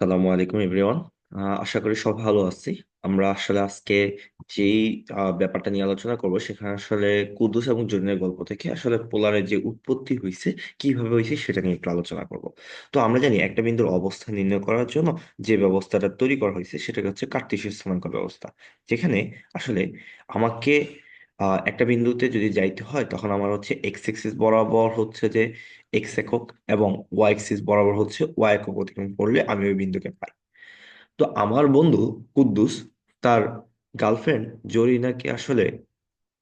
সালামু আলাইকুম, এভরিওয়ান। আশা করি সব ভালো আছি। আমরা আসলে আজকে যেই ব্যাপারটা নিয়ে আলোচনা করব, সেখানে আসলে কুদ্দুস এবং জরিনের গল্প থেকে আসলে পোলারের যে উৎপত্তি হয়েছে কীভাবে হয়েছে সেটা নিয়ে একটু আলোচনা করব। তো আমরা জানি একটা বিন্দুর অবস্থান নির্ণয় করার জন্য যে ব্যবস্থাটা তৈরি করা হয়েছে সেটা হচ্ছে কার্টেসীয় স্থানাঙ্ক ব্যবস্থা। যেখানে আসলে আমাকে আহ, একটা বিন্দুতে যদি যাইতে হয় তখন আমার হচ্ছে এক্স এক্সিস বরাবর হচ্ছে যে এক্স একক এবং ওয়াই এক্সিস বরাবর হচ্ছে ওয়াই একক অতিক্রম করলে আমি ওই বিন্দুকে পাই। তো আমার বন্ধু কুদ্দুস তার গার্লফ্রেন্ড জরিনাকে আসলে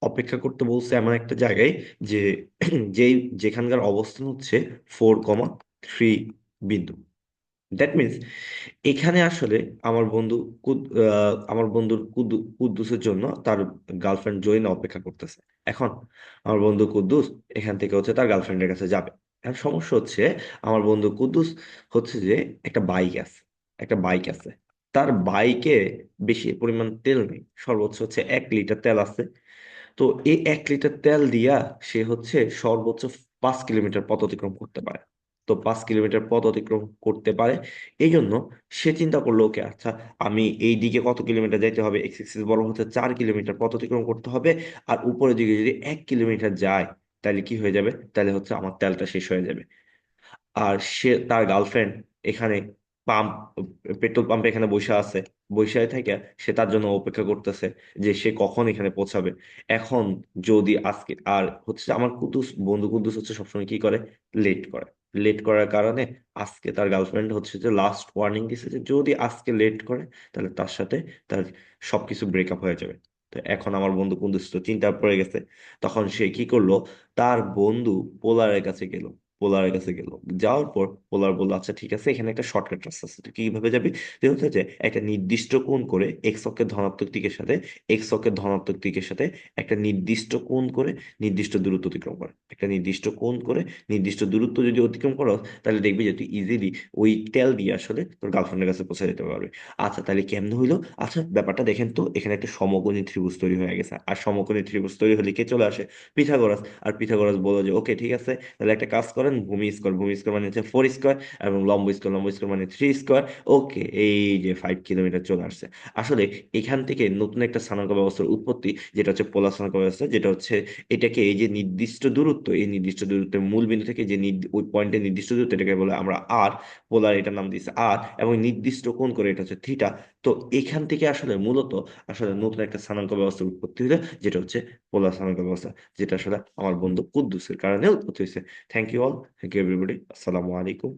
অপেক্ষা করতে বলছে এমন একটা জায়গায় যে যেই যেখানকার অবস্থান হচ্ছে ফোর কমা থ্রি বিন্দু। দ্যাট মিনস এখানে আসলে আমার বন্ধু আমার বন্ধুর কুদ্দু কুদ্দুসের জন্য তার গার্লফ্রেন্ড জরিনা অপেক্ষা করতেছে। এখন আমার বন্ধু কুদ্দুস এখান থেকে হচ্ছে তার গার্লফ্রেন্ডের কাছে যাবে। এখন সমস্যা হচ্ছে আমার বন্ধু কুদ্দুস হচ্ছে যে একটা বাইক আছে, একটা বাইক আছে। তার বাইকে বেশি পরিমাণ তেল নেই, সর্বোচ্চ হচ্ছে এক লিটার তেল আছে। তো এই এক লিটার তেল দিয়া সে হচ্ছে সর্বোচ্চ পাঁচ কিলোমিটার পথ অতিক্রম করতে পারে। তো পাঁচ কিলোমিটার পথ অতিক্রম করতে পারে। এই জন্য সে চিন্তা করল, ওকে আচ্ছা আমি এই দিকে কত কিলোমিটার যাইতে হবে? এক্স এক্সিস বড় হচ্ছে, চার কিলোমিটার পথ অতিক্রম করতে হবে। আর উপরের দিকে যদি এক কিলোমিটার যায় তাহলে কি হয়ে যাবে? তাহলে হচ্ছে আমার তেলটা শেষ হয়ে যাবে। আর সে তার গার্লফ্রেন্ড এখানে পাম্প পেট্রোল পাম্পে এখানে বসে আছে। বসে থেকে সে তার জন্য অপেক্ষা করতেছে যে সে কখন এখানে পৌঁছাবে। এখন যদি আজকে, আর হচ্ছে আমার কুদ্দুস বন্ধু কুদ্দুস হচ্ছে সবসময় কি করে? লেট করে। লেট করার কারণে আজকে তার গার্লফ্রেন্ড হচ্ছে যে লাস্ট ওয়ার্নিং দিছে যে যদি আজকে লেট করে, তাহলে তার সাথে তার সবকিছু ব্রেকআপ হয়ে যাবে। তো এখন আমার বন্ধু বন্ধু তো চিন্তা পড়ে গেছে। তখন সে কি করল? তার বন্ধু পোলারের কাছে গেল। পোলারের কাছে গেল। যাওয়ার পর পোলার বলল আচ্ছা ঠিক আছে, এখানে একটা শর্টকাট রাস্তা আছে। তুই কীভাবে যাবি? হচ্ছে যে, একটা নির্দিষ্ট কোণ করে এক্স অক্ষের ধনাত্মক দিকের সাথে এক্স অক্ষের ধনাত্মক দিকের সাথে একটা নির্দিষ্ট কোণ করে নির্দিষ্ট দূরত্ব অতিক্রম করে। একটা নির্দিষ্ট কোণ করে নির্দিষ্ট দূরত্ব যদি অতিক্রম করো, তাহলে দেখবি যে, তুই ইজিলি ওই তেল দিয়ে আসলে তোর গার্লফ্রেন্ডের কাছে পৌঁছে যেতে পারবে। আচ্ছা তাহলে কেমনে হইল? আচ্ছা ব্যাপারটা দেখেন তো, এখানে একটা সমকোণী ত্রিভুজ তৈরি হয়ে গেছে। আর সমকোণী ত্রিভুজ তৈরি হলে কে চলে আসে? পিথাগোরাস। আর পিথাগোরাস বলো যে, ওকে, ঠিক আছে, তাহলে একটা কাজ করেন ভূমি স্কোয়ার ভূমি স্কোয়ার মানে হচ্ছে ফোর স্কোয়ার এবং লম্ব স্কোয়ার লম্ব স্কোয়ার মানে থ্রি স্কোয়ার ওকে এই যে ফাইভ কিলোমিটার চলে আসছে। আসলে এখান থেকে নতুন একটা স্থানাঙ্ক ব্যবস্থার উৎপত্তি, যেটা হচ্ছে পোলার স্থানাঙ্ক ব্যবস্থা, যেটা হচ্ছে এটাকে এই যে নির্দিষ্ট দূরত্ব, এই নির্দিষ্ট দূরত্বের মূল বিন্দু থেকে যে ওই পয়েন্টের নির্দিষ্ট দূরত্ব, এটাকে বলে আমরা আর পোলার এটার নাম দিয়েছে আর এবং নির্দিষ্ট কোণ করে এটা হচ্ছে থিটা তো এখান থেকে আসলে মূলত আসলে নতুন একটা স্থানাঙ্ক ব্যবস্থার উৎপত্তি হলো, যেটা হচ্ছে পোলার স্থানাঙ্ক ব্যবস্থা, যেটা আসলে আমার বন্ধু কুদ্দুসের কারণে উৎপত্তি হয়েছে। Thank you all thank you everybody আসসালামু আলাইকুম